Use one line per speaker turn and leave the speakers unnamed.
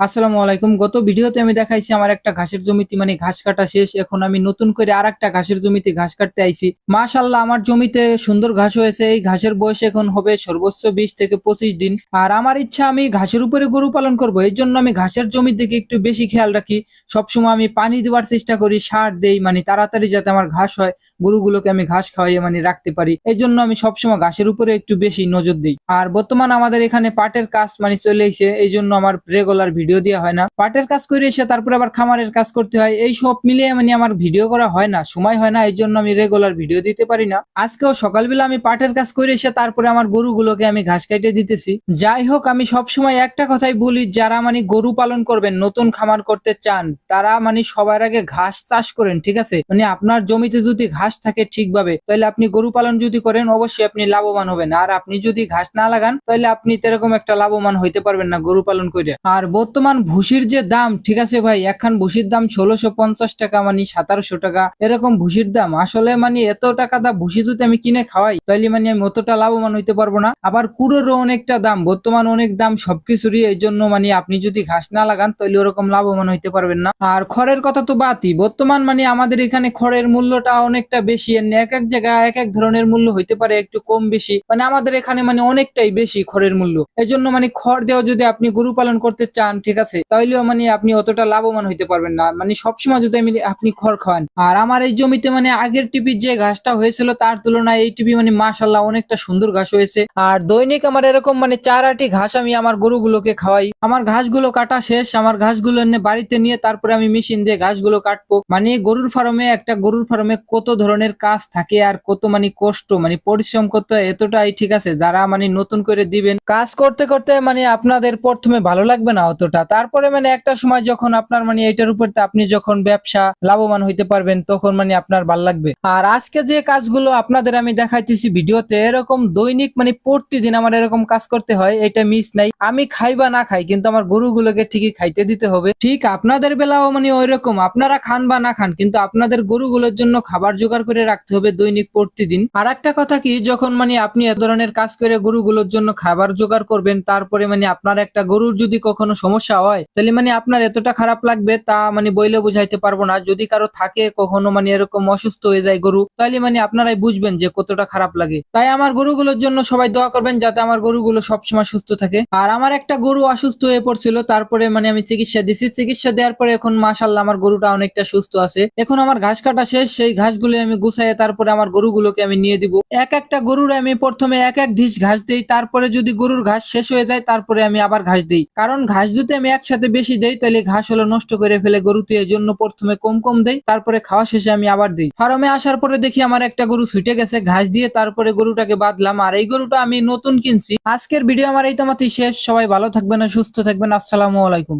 আসসালামু আলাইকুম। গত ভিডিওতে আমি দেখাইছি আমার একটা ঘাসের জমিতে মানে ঘাস কাটা শেষ। এখন আমি নতুন করে আর একটা ঘাসের জমিতে ঘাস কাটতে আইছি। মাশাল্লাহ আমার জমিতে সুন্দর ঘাস হয়েছে। এই ঘাসের বয়স এখন হবে সর্বোচ্চ বিশ থেকে পঁচিশ দিন। আর আমার ইচ্ছা, আমি ঘাসের উপরে গরু পালন করব। এই জন্য আমি ঘাসের জমির দিকে একটু বেশি খেয়াল রাখি। সবসময় আমি পানি দেওয়ার চেষ্টা করি, সার দেই মানে তাড়াতাড়ি যাতে আমার ঘাস হয়, গরুগুলোকে আমি ঘাস খাওয়াইয়ে মানে রাখতে পারি। এই জন্য আমি সবসময় ঘাসের উপরে একটু বেশি নজর দিই। আর বর্তমান আমাদের এখানে পাটের কাজ মানে চলে এসে এই জন্য আমার রেগুলার দেওয়া হয় না। পাটের কাজ করে এসে তারপরে আবার খামারের কাজ করতে হয়। এই সব মিলিয়ে মানে আমার ভিডিও করা হয় না, সময় হয় না, এই জন্য আমি রেগুলার ভিডিও দিতে পারি না। আজকেও সকালবেলা আমি পাটের কাজ করে এসে তারপরে আমার গরুগুলোকে আমি ঘাস কাটে দিতেছি। যাই হোক, আমি সবসময় একটা কথাই বলি, যারা মানে গরু পালন করবেন, নতুন খামার করতে চান, তারা মানে সবার আগে ঘাস চাষ করেন, ঠিক আছে? মানে আপনার জমিতে যদি ঘাস থাকে ঠিকভাবে, তাহলে আপনি গরু পালন যদি করেন, অবশ্যই আপনি লাভবান হবেন। আর আপনি যদি ঘাস না লাগান, তাহলে আপনি এরকম একটা লাভবান হইতে পারবেন না গরু পালন করে আর বর্তমান ভুসির যে দাম, ঠিক আছে ভাই, একখান ভুসির দাম ষোলোশো পঞ্চাশ টাকা মানে সতেরোশো টাকা, এরকম ভুসির দাম। আসলে মানে এত টাকা দা ভুসি যদি আমি কিনে খাওয়াই তাহলে মানে আমি অতটা লাভবান হইতে পারব না। আবার কুড়োরও অনেকটা দাম, বর্তমান অনেক দাম সবকিছুরই এই জন্য মানে আপনি যদি ঘাস না লাগান তাহলে ওরকম লাভবান হইতে পারবেন না। আর খড়ের কথা তো বাদই, বর্তমান মানে আমাদের এখানে খড়ের মূল্যটা অনেকটা বেশি এক এক জায়গায় এক এক ধরনের মূল্য হইতে পারে, একটু কম বেশি। মানে আমাদের এখানে মানে অনেকটাই বেশি খড়ের মূল্য। এই জন্য মানে খড় দেওয়া যদি আপনি গরু পালন করতে চান ঠিক আছে? তাহলেও মানে আপনি অতটা লাভবান হইতে পারবেন না। মানে সবসময় যদি আমি আপনি খড় খাওয়ান। আর আমার এই জমিতে মানে আগের টিপির যে ঘাসটা হয়েছিল, তার তুলনায় এই টিপি মানে মাশাল্লাহ অনেকটা সুন্দর ঘাস হয়েছে। আর দৈনিক আমার এরকম মানে চার আটি ঘাস আমি আমার গরুগুলোকে খাওয়াই। আমার ঘাসগুলো কাটা শেষ। আমার ঘাসগুলো এনে বাড়িতে নিয়ে তারপরে আমি মেশিন দিয়ে ঘাসগুলো কাটবো। মানে গরুর ফার্মে, একটা গরুর ফার্মে কত ধরনের কাজ থাকে আর কত মানে কষ্ট মানে পরিশ্রম করতে এতটাই ঠিক আছে, যারা মানে নতুন করে দিবেন। কাজ করতে করতে মানে আপনাদের প্রথমে ভালো লাগবে না অতটা। তারপরে মানে একটা সময় যখন আপনার মানে এটার উপর আপনি যখন ব্যবসা লাভবান হইতে পারবেন, তখন মানে আপনার ভালো লাগবে। আর আজকে যে কাজগুলো আপনাদের আমি দেখাইতেছি ভিডিওতে, এরকম দৈনিক মানে প্রতিদিন আমার এরকম কাজ করতে হয়, এটা মিস নাই। আমি খাই বা না খাই, কিন্তু আমার গরুগুলোকে ঠিকই খাইতে দিতে হবে। ঠিক আপনাদের বেলাও মানে ওই রকম আপনারা খান বা না খান, কিন্তু আপনাদের গরুগুলোর জন্য খাবার জোগাড় করে রাখতে হবে দৈনিক প্রতিদিন। আর একটা কথা কি, যখন মানে আপনি এ ধরনের কাজ করে গরুগুলোর জন্য খাবার জোগাড় করবেন, তারপরে মানে আপনার একটা গরুর যদি কখনো সমস্যা হয়, তাহলে মানে আপনার এতটা খারাপ লাগবে তা মানে বইলে বুঝাইতে পারব না। যদি কারও থাকে কখনো মানে এরকম অসুস্থ হয়ে যায় গরু, তাহলে মানে আপনারাই বুঝবেন যে কতটা খারাপ লাগে। তাই আমার গরুগুলোর জন্য সবাই দোয়া করবেন যাতে আমার গরুগুলো সবসময় সুস্থ থাকে। আর আমার একটা গরু অসুস্থ হয়ে পড়ছিল, তারপরে মানে আমি চিকিৎসা দিছি। চিকিৎসা দেওয়ার পরে এখন মাশাল্লাহ আমার গরুটা অনেকটা সুস্থ আছে। এখন আমার ঘাস কাটা শেষ, সেই ঘাসগুলো আমি গুছাইয়ে তারপরে আমার গরুগুলোকে আমি নিয়ে দিব। এক একটা গরুর আমি প্রথমে এক এক ঢিস ঘাস দিই, তারপরে যদি গরুর ঘাস শেষ হয়ে যায়, তারপরে আমি আবার ঘাস দিই। কারণ ঘাস যদি আমি একসাথে বেশি দেই তাহলে ঘাস হলো নষ্ট করে ফেলে গরুতে এই জন্য প্রথমে কম কম দেই, তারপরে খাওয়া শেষে আমি আবার দিই। ফার্মে আসার পরে দেখি আমার একটা গরু ছুটে গেছে, ঘাস দিয়ে তারপরে গরুটাকে বাঁধলাম, আর এই গরুটা আমি নতুন কিনছি। আজকের ভিডিও আমার এই তোমাতেই শেষ, সবাই ভালো থাকবেন সুস্থ থাকবেন, আসসালামু আলাইকুম।